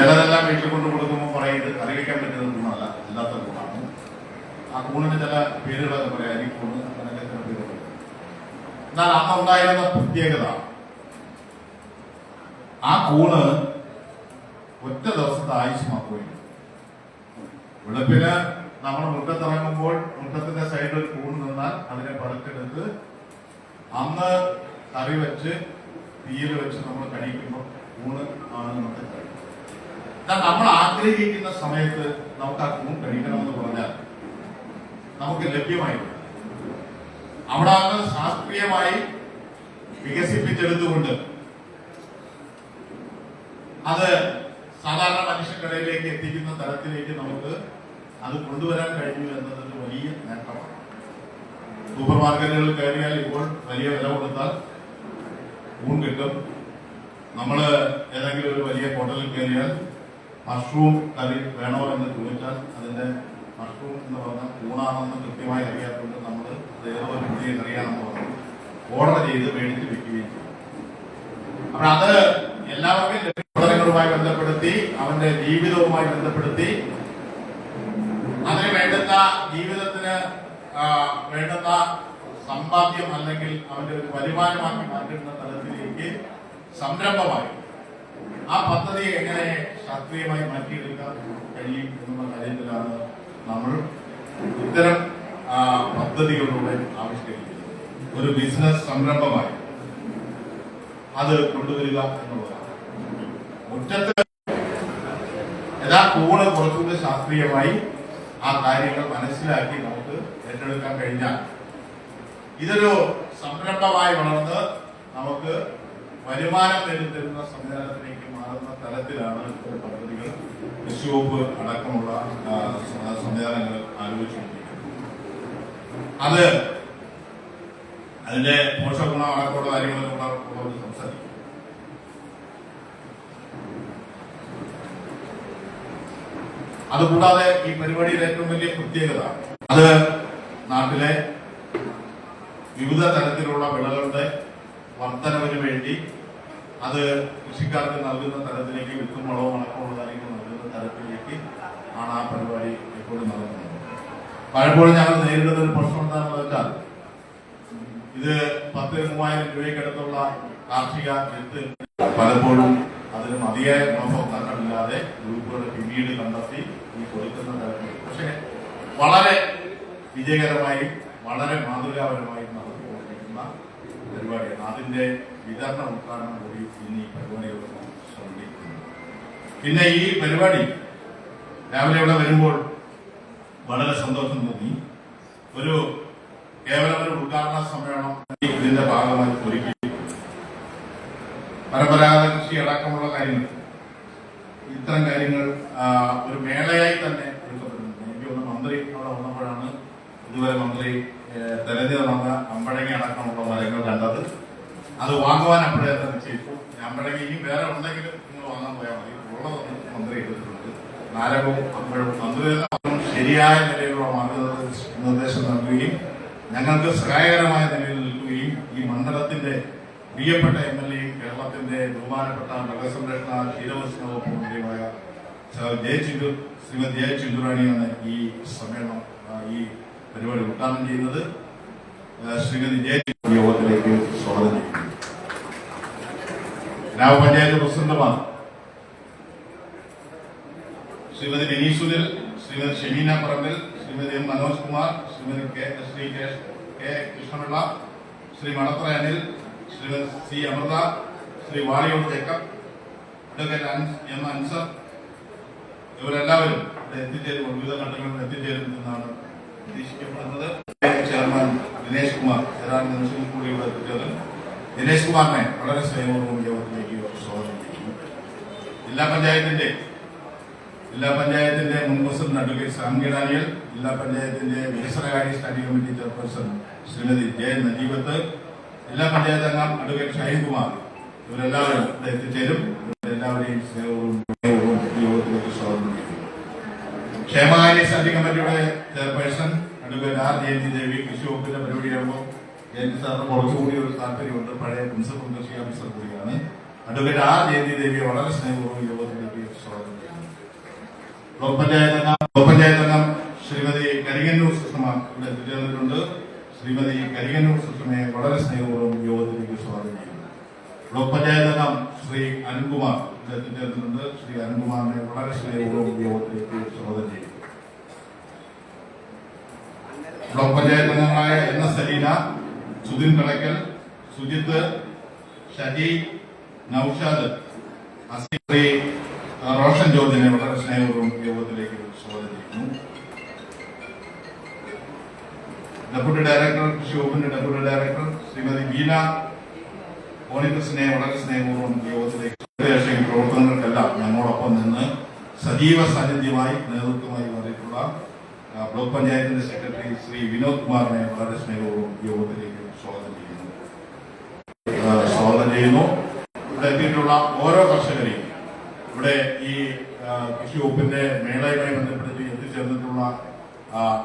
ചിലതെല്ലാം വീട്ടിൽ കൊണ്ട് കൊടുക്കുമ്പോൾ പറയുന്നത് അറിയിക്കാൻ പറ്റുന്ന ഗുണമല്ല അല്ലാത്ത ഗുണമാണ് ആ കൂണിന് ചില പേരുകളൊക്കെ പറയാം അരിക്കൂണ് അങ്ങനെ ചില പേരുകൾ എന്നാൽ അന്നുണ്ടായിരുന്ന പ്രത്യേകത. ആ കൂണ് ഒറ്റ ദിവസത്തെ ആയുസ് മാത്രമേ. വെളുപ്പിന് നമ്മൾ മുറ്റത്തിറങ്ങുമ്പോൾ മുറ്റത്തിന്റെ സൈഡിൽ കൂണ് നിന്നാൽ അതിനെ പറിച്ചെടുത്ത് അന്ന് കറി വെച്ച് തീയിൽ വെച്ച് നമ്മൾ കഴിക്കുമ്പോൾ കൂണ് ആണ് നമുക്ക് എന്നാൽ നമ്മൾ ആഗ്രഹിക്കുന്ന സമയത്ത് നമുക്ക് ആ കൂൺ കഴിക്കണമെന്ന് പറഞ്ഞാൽ നമുക്ക് ലഭ്യമായി അവിടെ അത് ശാസ്ത്രീയമായി വികസിപ്പിച്ചെടുത്തുകൊണ്ട് അത് സാധാരണ മനുഷ്യക്കടയിലേക്ക് എത്തിക്കുന്ന തരത്തിലേക്ക് നമുക്ക് അത് കൊണ്ടുവരാൻ കഴിഞ്ഞു എന്നതൊരു വലിയ നേട്ടമാണ്. സൂപ്പർ മാർക്കറ്റുകളിൽ കയറിയാൽ ഇപ്പോൾ വലിയ വില കൊടുത്താൽ ഊൺ കിട്ടും. നമ്മൾ ഏതെങ്കിലും ഒരു വലിയ ഹോട്ടലിൽ കയറിയാൽ മഷ്റൂം കറി വേണോ എന്ന് ചോദിച്ചാൽ അതിന്റെ മഷ്റൂം എന്ന് പറഞ്ഞാൽ ഊണാണെന്ന് കൃത്യമായി അറിയാത്തതുകൊണ്ട് നമ്മൾ ഏതോ ഒരു പുതിയ കറിയാണെന്ന് പറഞ്ഞു. ഓർഡർ ചെയ്ത് മേടിച്ച് വെക്കുകയും ചെയ്യും അപ്പൊ അത് എല്ലാവർക്കും ലഭ്യങ്ങളുമായി ബന്ധപ്പെടുത്തി അവന്റെ ജീവിതവുമായി ബന്ധപ്പെടുത്തി. അതിന് വേണ്ടുന്ന ജീവിതത്തിന് വേണ്ടുന്ന സമ്പാദ്യം അല്ലെങ്കിൽ അവന്റെ ഒരു വരുമാനമാക്കി മാറ്റുന്ന തലത്തിലേക്ക് സംരംഭമായി ആ പദ്ധതി എങ്ങനെ ശാസ്ത്രീയമായി മാറ്റിയെടുക്കാൻ കഴിയും എന്നുള്ള കാര്യത്തിലാണ് നമ്മൾ ഇത്തരം പദ്ധതികളിലൂടെ ആവിഷ്കരിക്കുന്നത്. ഒരു ബിസിനസ് സംരംഭമായി അത് കൊണ്ടുവരിക എന്നുള്ളതാണ്. മുറ്റത്ത് എല്ലാ കൂടെ കുറച്ചുകൂടി ശാസ്ത്രീയമായി ആ കാര്യങ്ങൾ മനസ്സിലാക്കി നമുക്ക് ഏറ്റെടുക്കാൻ കഴിഞ്ഞാൽ ഇതൊരു സംരംഭമായി വളർന്ന് നമുക്ക് വരുമാനം നേടിത്തരുന്ന സംവിധാനത്തിലേക്ക് മാറുന്ന തലത്തിലാണ് ഇത്തരം പദ്ധതികൾ കൃഷി അടക്കമുള്ള സംവിധാനങ്ങൾ ആലോചിച്ചുകൊണ്ടിരിക്കുന്നത്. അത് അതിന്റെ പോഷകഗുണം അടക്കമുള്ള കാര്യങ്ങളൊക്കെ സംസാരിക്കും. അതുകൂടാതെ ഈ പരിപാടിയുടെ ഏറ്റവും വലിയ പ്രത്യേകത അത് നാട്ടിലെ വിവിധ തരത്തിലുള്ള വിളകളുടെ വർധനവിന് വേണ്ടി അത് കൃഷിക്കാർക്ക് നൽകുന്ന തരത്തിലേക്ക് വിത്തും വളവും അണക്കമുള്ള കാര്യങ്ങൾ നൽകുന്ന തരത്തിലേക്ക് ആണ് ആ പരിപാടി എപ്പോഴും നടക്കുന്നത്. പലപ്പോഴും ഞങ്ങൾ നേരിടുന്ന ഒരു പ്രശ്നം എന്താണെന്ന് വെച്ചാൽ ഇത് പത്ത് മൂവായിരം രൂപയ്ക്കടുത്തുള്ള കാർഷിക വിത്ത് പലപ്പോഴും അതിന് മതിയായ ഗുണഭോക്താക്കളില്ലാതെ ഗ്രൂപ്പുകൾ പിന്നീട് കണ്ടെത്തി ഈ കൊടുക്കുന്ന തരത്തിൽ. പക്ഷേ വളരെ വിജയകരമായും വളരെ മാതൃകാപരമായും പരിപാടിയാണ്. അതിന്റെ വിതരണ ഉദ്ഘാടനം കൂടി ഇന്ന് ഈ പരിപാടിയോടൊപ്പം ശ്രദ്ധിക്കുന്നു പിന്നെ ഈ പരിപാടി രാവിലെ ഇവിടെ വരുമ്പോൾ വളരെ സന്തോഷം തോന്നി. ഒരു കേവലം ഒരു ഉദ്ഘാടന സമ്മേളനം ഇതിന്റെ ഭാഗമായി ഒരുക്കി. പരമ്പരാഗത കൃഷി അടക്കമുള്ള കാര്യങ്ങൾ. ഇത്തരം കാര്യങ്ങൾ ഒരു മേളയായി തന്നെ എടുക്കപ്പെടുന്നുണ്ട് എനിക്ക് തോന്നുന്നു മന്ത്രി അവിടെ വന്നപ്പോഴാണ് ഇതുവരെ മന്ത്രി തെരഞ്ഞെടുപ്പ് വന്ന അമ്പഴങ്ങി അടക്കമുള്ള മരങ്ങൾ കണ്ടത്. അത് വാങ്ങുവാൻ അപ്പോഴേ തന്നെ നിശ്ചയിച്ചു അമ്പഴങ്ങി ഇനി വേറെ ഉണ്ടെങ്കിലും നിങ്ങൾ വാങ്ങാൻ പോയാൽ മതി. ഉള്ളതൊന്നും മന്ത്രി എടുത്തിട്ടുണ്ട്. നാരകവും അമ്പഴവും മന്ത്രി ശരിയായ നിലയിലുള്ള മാർഗനിർദ്ദേശം നൽകുകയും ഞങ്ങൾക്ക് സഹായകരമായ നിലയിൽ നിൽക്കുകയും ഈ മണ്ഡലത്തിന്റെ പ്രിയപ്പെട്ട എം എൽ എയും കേരളത്തിന്റെ ബഹുമാനപ്പെട്ട മൃഗസംരക്ഷണ ക്ഷീരവശന വകുപ്പ് മന്ത്രിയുമായ ജയ ചിന്തു ശ്രീമതി ജയ ചിന്തുറാണിയാണ് ഈ സമ്മേളനം ഈ പരിപാടി ഉദ്ഘാടനം ചെയ്യുന്നത് ശ്രീമതി ജയ യോഗത്തിലേക്ക് സ്വാഗതം ചെയ്യുന്നു. ഗ്രാമപഞ്ചായത്ത് പ്രസിഡന്റുമാർ Shrimati Mini Sunil Shrimati Shemeena Parambil Shrimati M Manoj Kumar Shrimati K Shri K Krishnapillai Shri Manathara Anil Shrimati C Amritha Shri Valiyode Jacob advocate M Anzar. ഇവരെല്ലാവരും എത്തിച്ചേരും വിവിധ ഘട്ടങ്ങളിൽ എത്തിച്ചേരും എന്നാണ് പ്രതീക്ഷിക്കപ്പെടുന്നത് ചെയർമാൻ ദിനേശ് കുമാർ ഏതാനും നിമിഷങ്ങൾ കൂടി ഇവിടെ എത്തിച്ചേരും ദിനേശ് കുമാറിനെ വളരെ സ്നേഹപൂർവം യോഗത്തിലേക്ക് സ്വാഗതം ചെയ്യുന്നു. ജില്ലാ പഞ്ചായത്തിന്റെ ജില്ലാ പഞ്ചായത്തിന്റെ മുൻ പ്രസിഡന്റ് അഡ്വക്കേറ്റ് ജില്ലാ പഞ്ചായത്തിന്റെ വികസനകാര്യ standing committee chairperson Shrimati J Najeebath ജില്ലാ പഞ്ചായത്ത് അംഗം അഡ്വക്കേറ്റ് കുമാർ. ഇവരെല്ലാവരും ഇവിടെ എത്തിച്ചേരും. ഇവരെല്ലാവരെയും സ്നേഹവും യോഗത്തിലേക്ക് സ്വാഗതം ചെയ്യുന്നു. ക്ഷേമകാര്യ സ്റ്റാൻഡിംഗ് കമ്മിറ്റിയുടെ ചെയർപേഴ്സൺ അഡ്വക്കേറ്റ് ദേവി കൃഷി വകുപ്പിന്റെ പരിപാടിയാകുമ്പോൾ കുറച്ചുകൂടി ഒരു താല്പര്യമുണ്ട്. പഴയ പ്രിൻസിപ്പൽ കൃഷി ഓഫീസർ കൂടിയാണ്. അഡ്വക്കേറ്റ് ആർ ജയന്തി വളരെ സ്നേഹപൂർവം യോഗത്തിലേക്ക് സ്വാഗതം ചെയ്യുന്നു. ബ്ലോക്ക് പഞ്ചായത്ത് ബ്ലോക്ക് പഞ്ചായത്ത് ശ്രീമതി കരികന്നൂർ സുഷമ ഇവിടെ എത്തിച്ചേർന്നിട്ടുണ്ട്. ശ്രീമതി കരികന്നൂർ സുഷമയെ വളരെ സ്നേഹപൂർവം യോഗത്തിലേക്ക് സ്വാഗതം ചെയ്യുന്നു. ബ്ലോക്ക് ശ്രീ അരുൺകുമാർ ഇവിടെ എത്തിച്ചേർന്നിട്ടുണ്ട്. ശ്രീ അരുൺകുമാറിനെ വളരെ സ്നേഹപൂർവം യോഗത്തിലേക്ക് സ്വാഗതം ചെയ്യുന്നു. ബ്ലോക്ക് പഞ്ചായത്ത് അംഗങ്ങളായ എൻ എസ് സലീന സുധിൻ കടക്കൽ സുജിത്ത് ഷജി നൌഷാദ് അസീം റോഷൻ ജോർജിനെ വളരെ സ്നേഹപൂർവം യോഗത്തിലേക്ക് സ്വാഗതം ചെയ്യുന്നു. ഡെപ്യൂട്ടി ഡയറക്ടർ കൃഷി വകുപ്പിന്റെ ഡെപ്യൂട്ടി ഡയറക്ടർ ശ്രീമതി ബീന ഓണിക്രിസിനെ വളരെ സ്നേഹപൂർവം യോഗത്തിലേക്ക് പ്രവർത്തനങ്ങൾക്കെല്ലാം ഞങ്ങളോടൊപ്പം നിന്ന് സജീവ സാന്നിധ്യമായി നേതൃത്വമായി ബ്ലോക്ക് പഞ്ചായത്തിന്റെ സെക്രട്ടറി ശ്രീ വിനോദ് കുമാറിനെ വളരെ സ്നേഹവും യോഗത്തിലേക്ക് സ്വാഗതം ചെയ്യുന്നു. സ്വാഗതം ചെയ്യുന്നു. ഇവിടെ എത്തിയിട്ടുള്ള ഓരോ കർഷകരെയും ഇവിടെ ഈ കൃഷി വകുപ്പിന്റെ മേളയുമായി ബന്ധപ്പെടുത്തി എത്തിച്ചേർന്നിട്ടുള്ള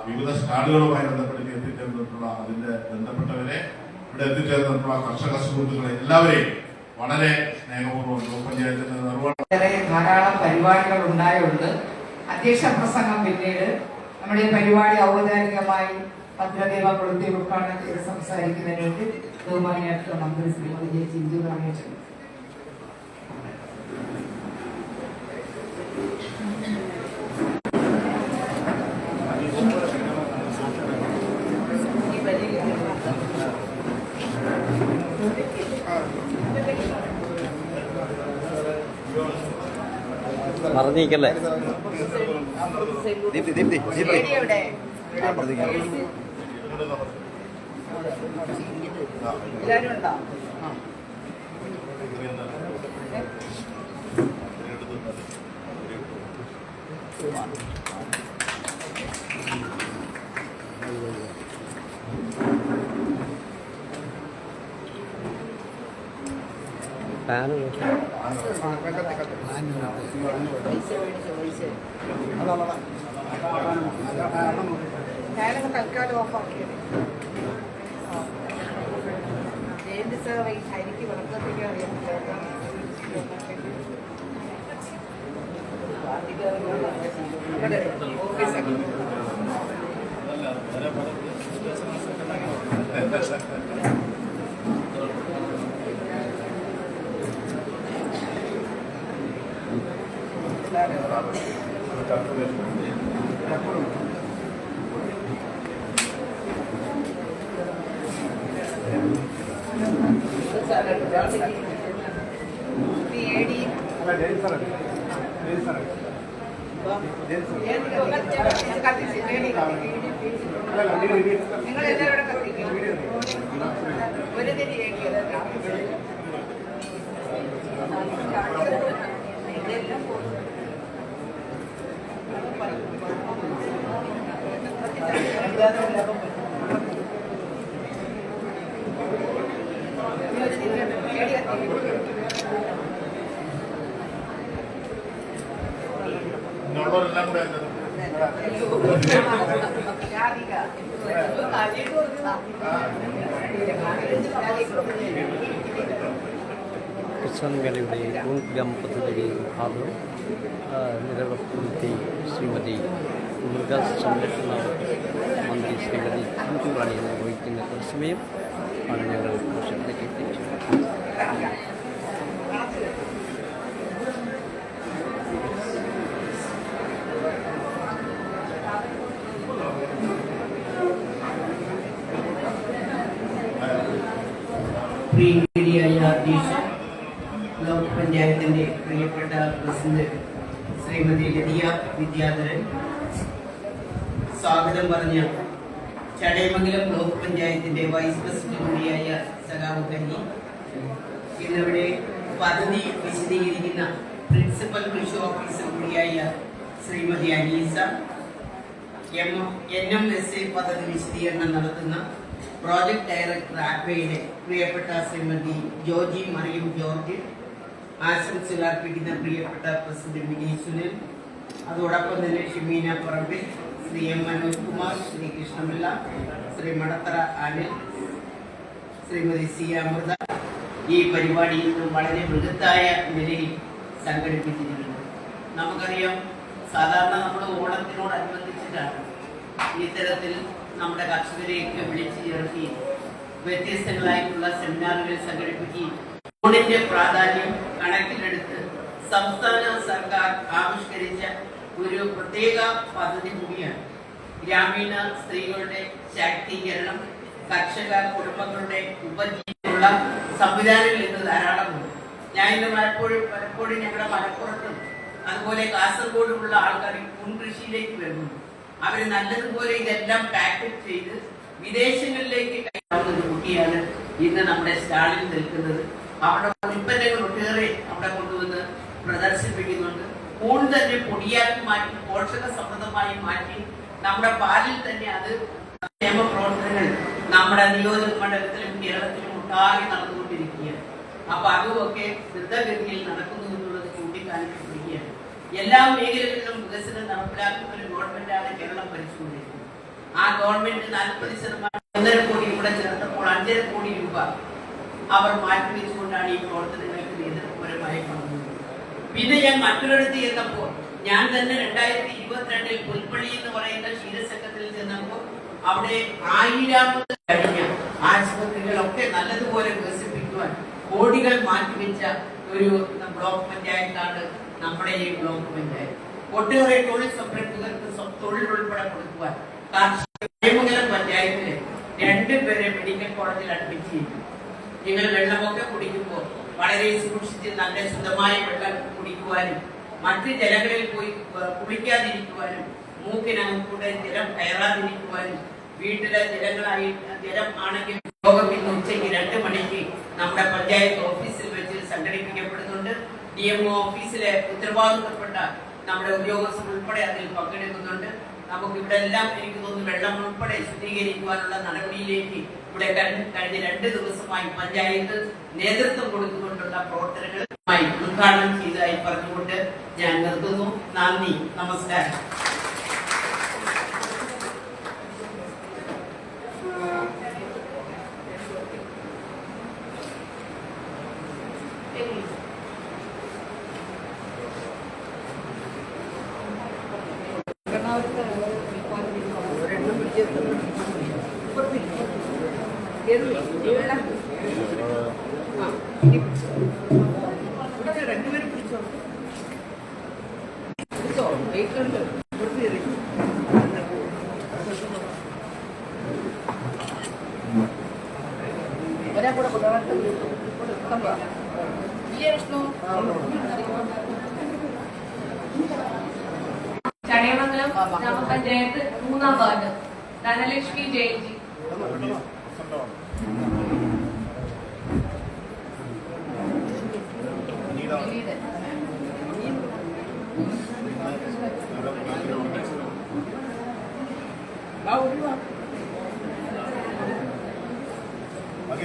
വിവിധ സ്റ്റാളുകളുമായി ബന്ധപ്പെടുത്തി എത്തിച്ചേർന്നിട്ടുള്ള അതിന്റെ ബന്ധപ്പെട്ടവരെ ഇവിടെ എത്തിച്ചേർന്നിട്ടുള്ള കർഷക സുഹൃത്തുക്കളെ എല്ലാവരെയും വളരെ സ്നേഹപൂർവം ബ്ലോക്ക് പഞ്ചായത്തിന്റെ നിർവഹണം ധാരാളം പരിപാടികൾ ഉണ്ടായുണ്ട് അധ്യക്ഷ പ്രസംഗം പിന്നീട് നമ്മുടെ ഈ പരിപാടി ഔപചാരികമായി പത്രദേവ കൊളുത്തി ഉദ്ഘാടനം ചെയ്ത് സംസാരിക്കുന്നതിന് വേണ്ടി ബഹുമാനിയായിട്ടുള്ള മന്ത്രി ശ്രീമതി ജെ ചിന്തു കാണിച്ചു മറന്നീക്കല്ലേ? ദീപ്തി ദീപ്തി ദീപ്തി എല്ലാവരും ഉണ്ടോ ഫാന് ഞാനങ്ങ് തൽക്കാലം ഓഫാക്കിയത് ജയന്തി സാർ ഈ ഹരിക്ക് വർദ്ധത്തിക്കാൻ നിങ്ങൾ എല്ലാവരും ഇന്നുള്ളവരെല്ലാം കൂടെ എത്തുന്നു. കിസാൻകളുടെ ഗ്രാം പദ്ധതിയുടെ ഉദ്ഘാടനം ആ, നിലവിളപ്പെടുത്തി ശ്രീമതി മൃഗസംരക്ഷണ മന്ത്രി ശ്രീമതി ഒരു സമയം. ആണ് ഞങ്ങൾ കർഷകരിലേക്ക് എത്തിച്ചു ബ്ലോക്ക് പഞ്ചായത്തിന്റെ പ്രിയപ്പെട്ട പ്രസിഡന്റ് ശ്രീമതി ലതിയ വിദ്യാധരൻ സ്വാഗതം പറഞ്ഞ ചടയമംഗലം ബ്ലോക്ക് പഞ്ചായത്തിന്റെ വൈസ് പ്രസിഡന്റ് കൂടിയായ സഖാവ് കന്നി. ഇന്നിവിടെ പദ്ധതി വിശദീകരിക്കുന്ന പ്രിൻസിപ്പൽ കൃഷി ഓഫീസർ കൂടിയായ Shrimati Aneesa. M N M S A പദ്ധതി വിശദീകരണം നടത്തുന്ന പ്രോജക്ട് ഡയറക്ടർ ആക്വയുടെ പ്രിയപ്പെട്ട ശ്രീമതി ജോജി മറിയം ജോർജ്. ആശംസകൾ അർപ്പിക്കുന്ന പ്രിയപ്പെട്ട പ്രസിഡന്റ് വിനീത് സുനിൽ. അതോടൊപ്പം തന്നെ ഷിമീന പറമ്പിൽ. ശ്രീ എം മനോജ് കുമാർ ശ്രീ കൃഷ്ണപിള്ള ശ്രീ മടത്തറ അനിൽ ശ്രീമതി സി അമൃത ഈ പരിപാടി ഇന്ന് വളരെ ബൃഹത്തായ നിലയിൽ സംഘടിപ്പിച്ചിട്ടുണ്ട് നമുക്കറിയാം സാധാരണ നമ്മൾ ഓണത്തിനോടനുബന്ധിച്ചിട്ടാണ് ഇത്തരത്തിൽ നമ്മുടെ കർഷകരെയൊക്കെ വിളിച്ചു ചേർക്കുകയും വ്യത്യസ്തങ്ങളായിട്ടുള്ള സെമിനാറുകൾ സംഘടിപ്പിക്കുകയും ഓണിന്റെ പ്രാധാന്യം കണക്കിലെടുത്ത് സംസ്ഥാന സർക്കാർ ആവിഷ്കരിച്ച ഒരു പ്രത്യേക പദ്ധതി കൂടിയാണ്. ഗ്രാമീണ സ്ത്രീകളുടെ ശാക്തീകരണം കർഷക കുടുംബങ്ങളുടെ ഉപജീവനുള്ള സംവിധാനങ്ങൾ ഇന്ന് ധാരാളമുണ്ട് ഞാൻ ഇന്ന് പലപ്പോഴും പലപ്പോഴും ഞങ്ങളുടെ മലപ്പുറത്തും അതുപോലെ കാസർഗോഡുമുള്ള ആൾക്കാർ കൃഷിയിലേക്ക് വരുന്നുണ്ട് അവർ നല്ലതുപോലെ ഇതെല്ലാം പാക്കറ്റ് ചെയ്ത് വിദേശങ്ങളിലേക്ക് കൈമാറുന്ന ഒരു കുട്ടിയാണ് ഇന്ന് നമ്മുടെ സ്റ്റാളിൽ നിൽക്കുന്നത്. അവിടെ ഉൽപ്പന്നങ്ങൾ ഒട്ടേറെ അവിടെ കൊണ്ടുവന്ന് പ്രദർശിപ്പിക്കുന്നുണ്ട്. തന്നെ പൊടിയാക്കി മാറ്റി പോഷക മാറ്റി നമ്മുടെ പാലിൽ തന്നെ അത് നിയമപ്രവർത്തനങ്ങൾ നമ്മുടെ നിയോജക മണ്ഡലത്തിലും കേരളത്തിലും ഒട്ടാകെ നടന്നുകൊണ്ടിരിക്കുകയാണ്. അപ്പൊ അതുമൊക്കെ ദ്രുതഗതിയിൽ നടക്കുന്നു എന്നുള്ളത് ചൂണ്ടിക്കാണിക്കപ്പെടുകയാണ്. എല്ലാ മേഖലകളിലും വികസനം നടപ്പിലാക്കുന്ന ഒരു ഗവൺമെന്റാണ് കേരളം ഭരിച്ചുകൊണ്ടിരിക്കുന്നത്. ആ ഗവൺമെന്റ് നാൽപ്പത് ശതമാനം ഒന്നര കോടി കൂടെ ചേർത്തപ്പോൾ അഞ്ചര കോടി രൂപ അവർ മാറ്റിവെച്ചുകൊണ്ടാണ് ഈ പ്രവർത്തനങ്ങൾക്ക് നേതൃത്വപരമായി പങ്കുവന്നത് പിന്നെ ഞാൻ മറ്റൊരിടത്ത് ചെന്നപ്പോൾ ഞാൻ തന്നെ രണ്ടായിരത്തി ഇരുപത്തിരണ്ടിൽ പുൽപ്പള്ളി എന്ന് പറയുന്ന ക്ഷീരസംഘത്തിൽ ചെന്നപ്പോൾ അവിടെ ആയിരാമത് കഴിഞ്ഞ ആശുപത്രികളൊക്കെ നല്ലതുപോലെ വികസിപ്പിക്കുവാൻ കോടികൾ മാറ്റിവെച്ച ഒരു ബ്ലോക്ക് പഞ്ചായത്താണ് നമ്മുടെ ഈ ബ്ലോക്ക് പഞ്ചായത്ത്. ഒട്ടേറെ തൊഴിൽ സംരംഭകർക്ക് തൊഴിൽ ഉൾപ്പെടെ കൊടുക്കുവാൻ കാർഷിക പഞ്ചായത്തിൽ രണ്ടുപേരെ മെഡിക്കൽ കോളേജിൽ അഡ്മിറ്റ് ചെയ്തു. നിങ്ങൾ വെള്ളമൊക്കെ കുടിക്കുമ്പോൾ വളരെ സൂക്ഷിച്ച് നല്ല ശുദ്ധമായ വെള്ളം കുടിക്കുവാനും മറ്റ് ജലങ്ങളിൽ പോയി കുളിക്കാതിരിക്കുവാനും മൂക്കിനകത്തൂടെ ജലം കയറാതിരിക്കുവാനും വീട്ടിലെ ജലങ്ങളായി ജലം ആണെങ്കിൽ യോഗം ഇന്ന് ഉച്ചയ്ക്ക് രണ്ട് മണിക്ക് നമ്മുടെ പഞ്ചായത്ത് ഓഫീസിൽ വെച്ച് സംഘടിപ്പിക്കപ്പെടുന്നുണ്ട്. ഡി എം ഓഫീസിലെ ഉത്തരവാദിത്തപ്പെട്ട നമ്മുടെ ഉദ്യോഗസ്ഥർ ഉൾപ്പെടെ അതിൽ പങ്കെടുക്കുന്നുണ്ട്. നമുക്ക് ഇവിടെ എല്ലാം എനിക്ക് തോന്നുന്നു വെള്ളം ഉൾപ്പെടെ ശുദ്ധീകരിക്കുവാനുള്ള നടപടിയിലേക്ക് ഇവിടെ കഴിഞ്ഞ രണ്ട് ദിവസമായി പഞ്ചായത്ത് നേതൃത്വം കൊടുത്തുകൊണ്ടുള്ള പ്രവർത്തനങ്ങളുമായി ഉദ്ഘാടനം ചെയ്തതായി പറഞ്ഞുകൊണ്ട് ഞാൻ നിർത്തുന്നു. നന്ദി. നമസ്കാരം. ചടയമംഗലം ഗ്രാമപഞ്ചായത്ത് മൂന്നാം വാർഡ്. ധനലക്ഷ്മി ജയൻജി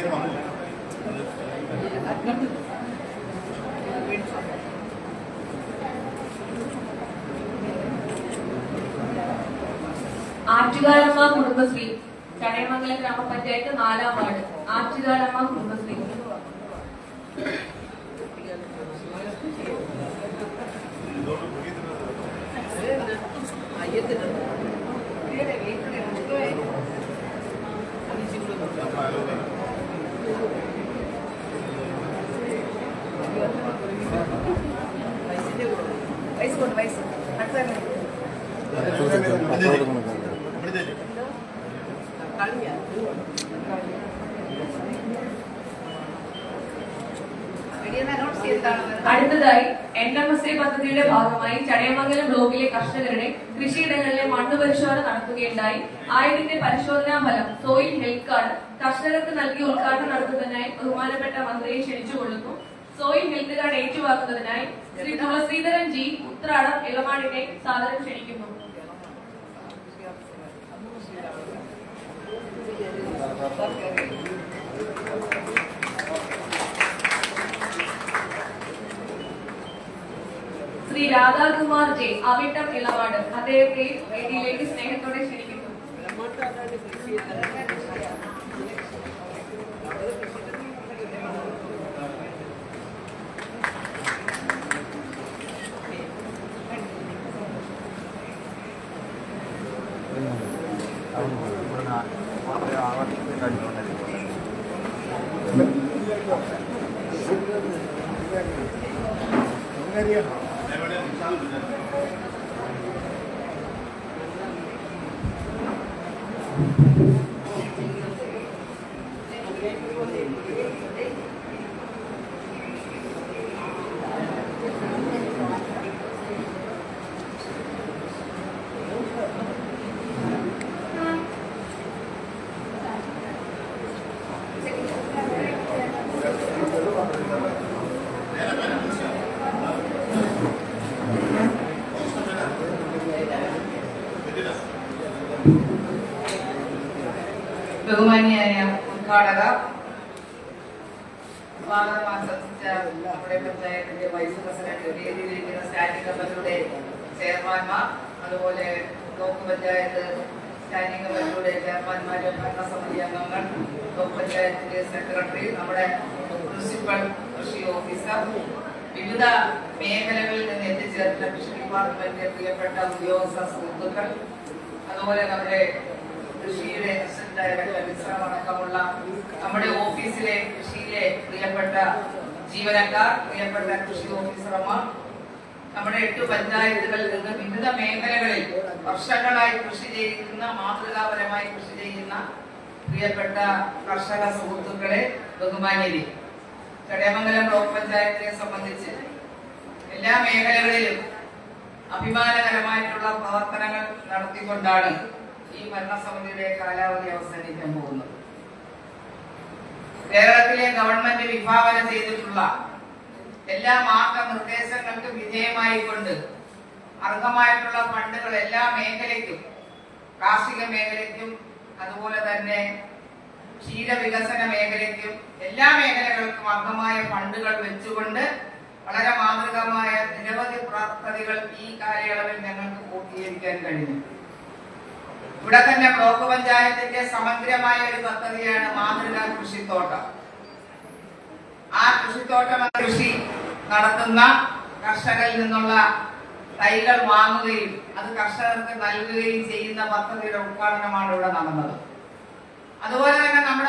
അങ്ങനെ വന്നില്ല. ആറ്റുകാലമ്മ കുടുംബശ്രീ ചടയമംഗലം ഗ്രാമപഞ്ചായത്ത് നാലാം വാർഡ്. ആറ്റുകാലമ്മ കുടുംബശ്രീ അടുത്തതായി എൻ എം എസ് എ പദ്ധതിയുടെ ഭാഗമായി ചടയമംഗലം ബ്ലോക്കിലെ കർഷകരുടെ കൃഷിയിടങ്ങളിലെ മണ്ണ് പരിശോധന നടത്തുകയുണ്ടായി. ആയതിന്റെ പരിശോധനാ ഫലം സോയിൽ ഹെൽത്ത് കാർഡ് കർഷകർക്ക് നൽകി ഉദ്ഘാടനം നടത്തുന്നതിനായി ബഹുമാനപ്പെട്ട മന്ത്രിയെ ക്ഷണിച്ചുകൊള്ളുന്നു സോയിൽ ഹെൽത്ത് കാർഡ് ഏറ്റുവാക്കുന്നതിനായി ശ്രീ തുളസീധരൻ ജി ഉത്രാടം ഇളമാടിനെ സാദരം ക്ഷണിക്കുന്നു. ശ്രീ രാധാകുമാർ ജെ അവിട്ടം ഇളവാട് അദ്ദേഹത്തെ വേദിയിലേക്ക് സ്നേഹത്തോടെ ക്ഷണിക്കുന്നു. സ്റ്റാൻഡിംഗ് കമ്മിറ്റിയുടെ ചെയർമാൻമാർ അതുപോലെ ബ്ലോക്ക് പഞ്ചായത്ത് സ്റ്റാൻഡിംഗ് കമ്മിറ്റിയുടെ ചെയർമാൻമാരും ഭരണസമിതി അംഗങ്ങൾ ബ്ലോക്ക് പഞ്ചായത്തിന്റെ സെക്രട്ടറി നമ്മുടെ പ്രിൻസിപ്പൽ കൃഷി ഓഫീസർ വിവിധ മേഖലകളിൽ നിന്ന് എത്തിച്ചേർന്ന കൃഷി ഡിപ്പാർട്ട്മെന്റിലെ പ്രിയപ്പെട്ട ഉദ്യോഗസ്ഥ സുഹൃത്തുക്കൾ അതുപോലെ നമ്മുടെ കൃഷിയുടെ അസിസ്റ്റന്റ് ഡയറക്ടർ അടക്കമുള്ള നമ്മുടെ ഓഫീസിലെ കൃഷിയിലെ പ്രിയപ്പെട്ട ജീവനക്കാർ പ്രിയപ്പെട്ട കൃഷി ഓഫീസർമാർ നമ്മുടെ എട്ട് പഞ്ചായത്തുകളിൽ നിന്ന് വിവിധ മേഖലകളിൽ വർഷങ്ങളായി കൃഷി ചെയ്യുന്ന മാതൃകാപരമായി കൃഷി ചെയ്യുന്ന പ്രിയപ്പെട്ട കർഷക സുഹൃത്തുക്കളെ ബഹുമാന്യരെ. ചടയമംഗലം ബ്ലോക്ക് പഞ്ചായത്തിനെ സംബന്ധിച്ച് എല്ലാ മേഖലകളിലും അഭിമാനകരമായിട്ടുള്ള പ്രവർത്തനങ്ങൾ നടത്തിക്കൊണ്ടാണ് ഈ ഭരണസമിതിയുടെ കാലാവധി അവസാനിക്കാൻ പോകുന്നത്. കേരളത്തിലെ ഗവൺമെന്റ് വിഭാവനം ചെയ്തിട്ടുള്ള എല്ലാ മാർഗനിർദ്ദേശങ്ങൾക്കും വിധേയമായിക്കൊണ്ട് അർഹമായിട്ടുള്ള ഫണ്ടുകൾ എല്ലാ മേഖലയ്ക്കും കാർഷിക മേഖലയ്ക്കും അതുപോലെ തന്നെ ക്ഷീരവികസന മേഖലയ്ക്കും എല്ലാ മേഖലകൾക്കും അർഹമായ ഫണ്ടുകൾ വെച്ചുകൊണ്ട് വളരെ മാതൃകമായ നിരവധി പദ്ധതികൾ ഈ കാലയളവിൽ ഞങ്ങൾക്ക് പൂർത്തീകരിക്കാൻ കഴിഞ്ഞു. ഇവിടെ തന്നെ ബ്ലോക്ക് പഞ്ചായത്തിന്റെ സമഗ്രമായ ഒരു പദ്ധതിയാണ് മാതൃകാ കൃഷിത്തോട്ടം. ആ കൃഷിത്തോട്ടം കൃഷി നടത്തുന്ന കർഷകരിൽ നിന്നുള്ള തൈകൾ വാങ്ങുകയും അത് കർഷകർക്ക് നൽകുകയും ചെയ്യുന്ന പദ്ധതിയുടെ ഉദ്ഘാടനമാണ് ഇവിടെ നടന്നത്. അതുപോലെ തന്നെ നമ്മുടെ